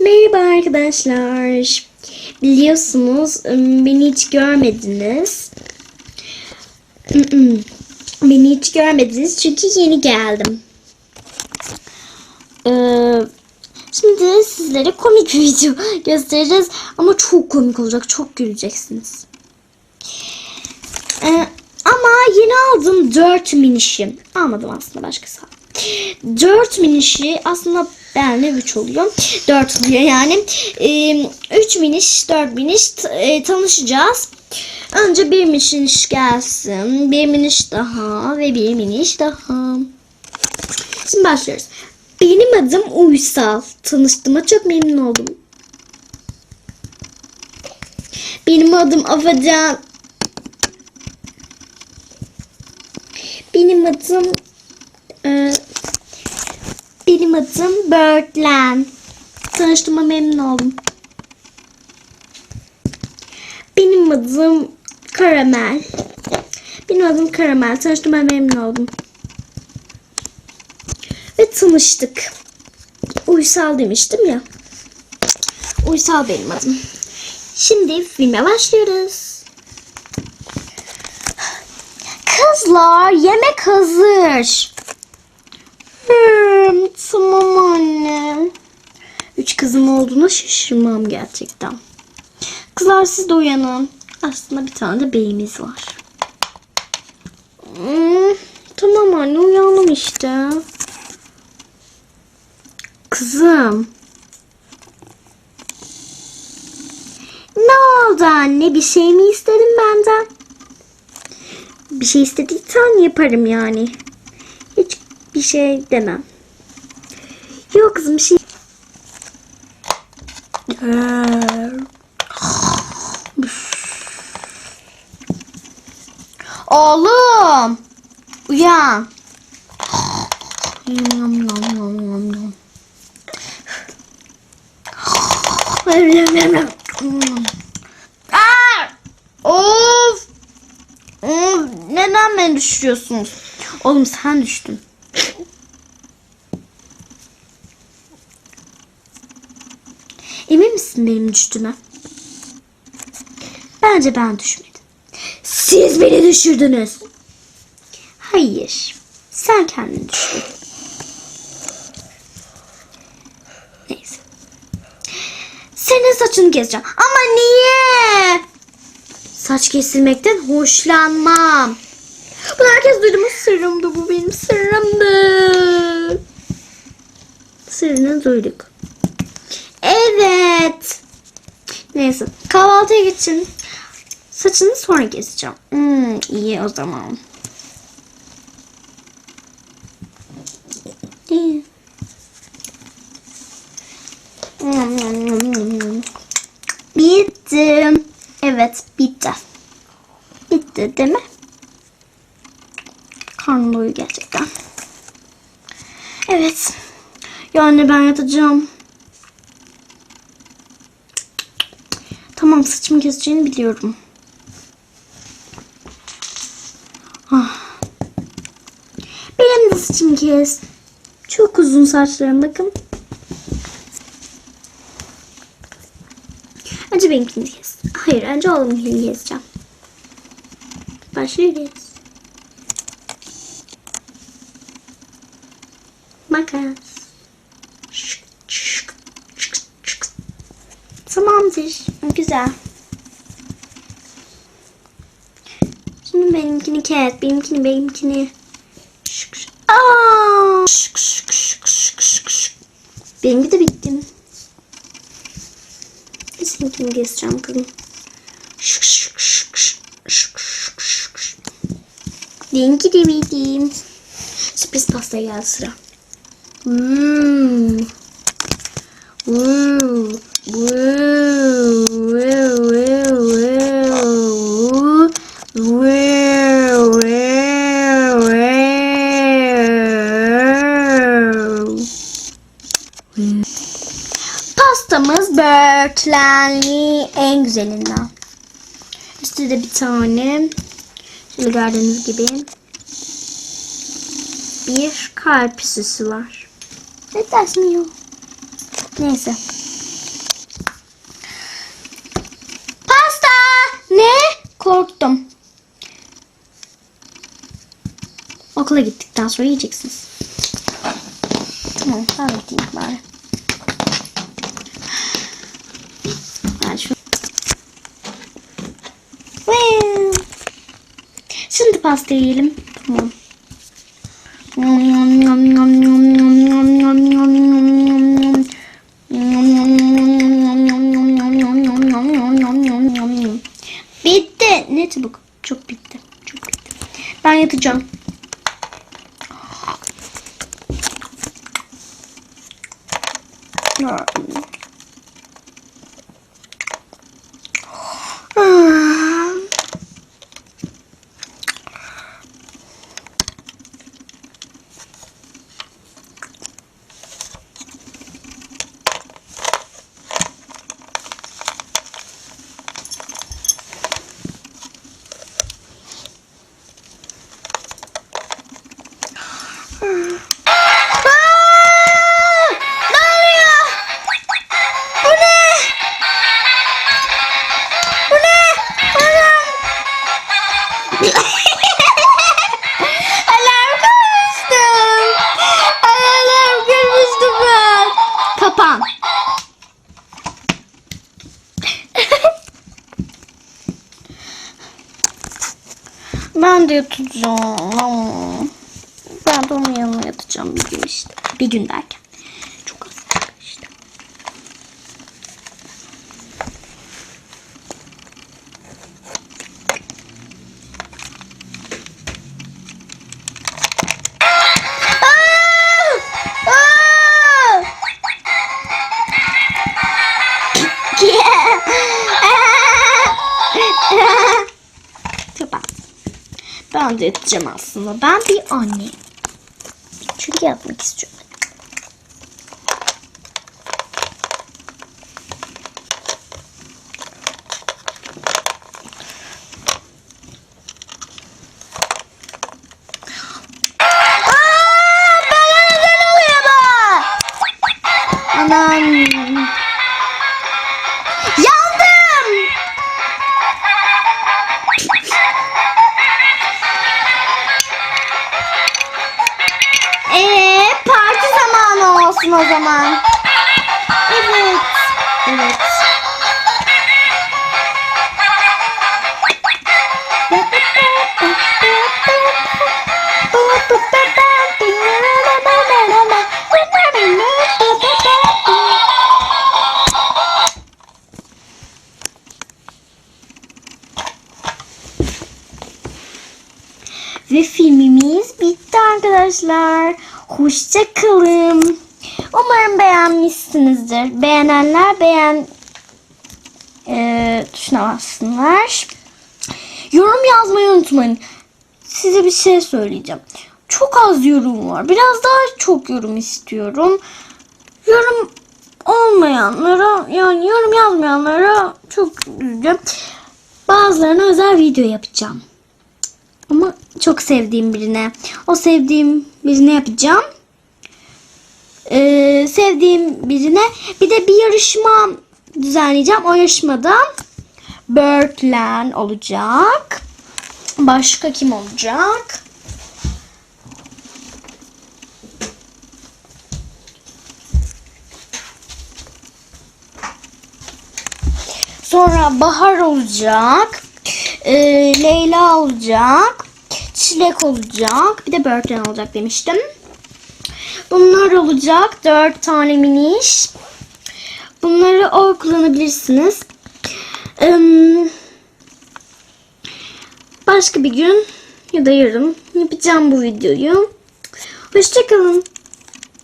Merhaba arkadaşlar. Biliyorsunuz beni hiç görmediniz. Beni hiç görmediniz çünkü yeni geldim. Ee, şimdi sizlere komik bir video göstereceğiz ama çok komik olacak. Çok güleceksiniz. Ee, ama yeni aldım 4 minişi. Almadım aslında başkası aldı. 4 minişi aslında benle 3 oluyor. 4 oluyor yani. 3 miniş 4 miniş t- e, tanışacağız. Önce bir miniş gelsin. Bir miniş daha ve bir miniş daha. Şimdi başlıyoruz. Benim adım Uysal. Tanıştığıma çok memnun oldum. Benim adım Afacan. Benim adım e, benim adım Birdland. Tanıştığıma memnun oldum. Benim adım Karamel. Benim adım Karamel. Tanıştığıma memnun oldum. Ve tanıştık. Uysal demiştim ya. Uysal benim adım. Şimdi filme başlıyoruz. Kızlar yemek hazır. Tamam anne. Üç kızım olduğuna şaşırmam gerçekten. Kızlar siz de uyanın. Aslında bir tane de beyimiz var. Hmm, tamam anne uyandım işte. Kızım. Ne oldu anne? Bir şey mi istedin benden? Bir şey istediysen yaparım yani. Hiç bir şey demem. Yok kızım bir şey. Oğlum. Uyan. Yum, yum, yum, yum, yum! Of, Neden beni düşürüyorsunuz? Oğlum sen düştün. Misin benim düştüğüme? Bence ben düşmedim. Siz beni düşürdünüz. Hayır. Sen kendini düşürdün. Neyse. Senin saçını keseceğim. Ama niye? Saç kesilmekten hoşlanmam. Bunu herkes duydu mu? Sırrımdı bu benim sırrımdı. Sırrını duyduk. Evet. Neyse kahvaltıya geçin. Saçını sonra keseceğim. Hmm, iyi o zaman. İyi. Bitti. Evet bitti. Bitti değil mi? Karnım gerçekten. Evet. Yani ben yatacağım. Tamam saçımı keseceğini biliyorum. Ah. Benim de saçımı kes. Çok uzun saçlarım bakın. Önce benimkini kes. Hayır önce oğlumunkini keseceğim. Başlıyoruz. Makas. Şık, şık, şık, şık. Tamamdır. Güzel. Şimdi benimkini kes. Benimkini, benimkini. Şık, şık. Aa! Şık, şık, şık, şık, şık, şık. Benimki de bitti. Seninkini keseceğim kızım. Şık, şık, şık, şık, şık, şık, şık. Benimki de bitti. Sürpriz pasta geldi sıra. Hmm. Pastamız böğürtlenli en güzelinden. Üstte de bir tane şöyle gördüğünüz gibi bir kalp süsü var. Ne dersin yok? Neyse. Pasta! Ne? Korktum. Okula gittikten sonra yiyeceksiniz. Tamam, kahve edeyim bari. Ben şu... Well. Şimdi pasta yiyelim. Tamam. Yum yum yum yum Ben yatacağım. Ben de yatacağım. Ben de onun yanına yatacağım bir gün işte. Bir gün derken. Ben de yatacağım aslında. Ben bir anneyim. Çünkü yatmak istiyorum. Anam. Olsun o zaman. Evet. Evet. Ve filmimiz bitti arkadaşlar. Hoşça kalın. Umarım beğenmişsinizdir. Beğenenler beğen e, tuşuna bassınlar. Yorum yazmayı unutmayın. Size bir şey söyleyeceğim. Çok az yorum var. Biraz daha çok yorum istiyorum. Yorum olmayanlara yani yorum yazmayanlara çok üzüldüm. Bazılarına özel video yapacağım. Ama çok sevdiğim birine. O sevdiğim birine yapacağım. Ee, sevdiğim birine bir de bir yarışma düzenleyeceğim. O yarışmada Birdland olacak. Başka kim olacak? Sonra Bahar olacak. Ee, Leyla olacak. Çilek olacak. Bir de Birdland olacak demiştim. Bunlar olacak. Dört tane miniş. Bunları oy kullanabilirsiniz. Başka bir gün ya da yarın yapacağım bu videoyu. Hoşçakalın.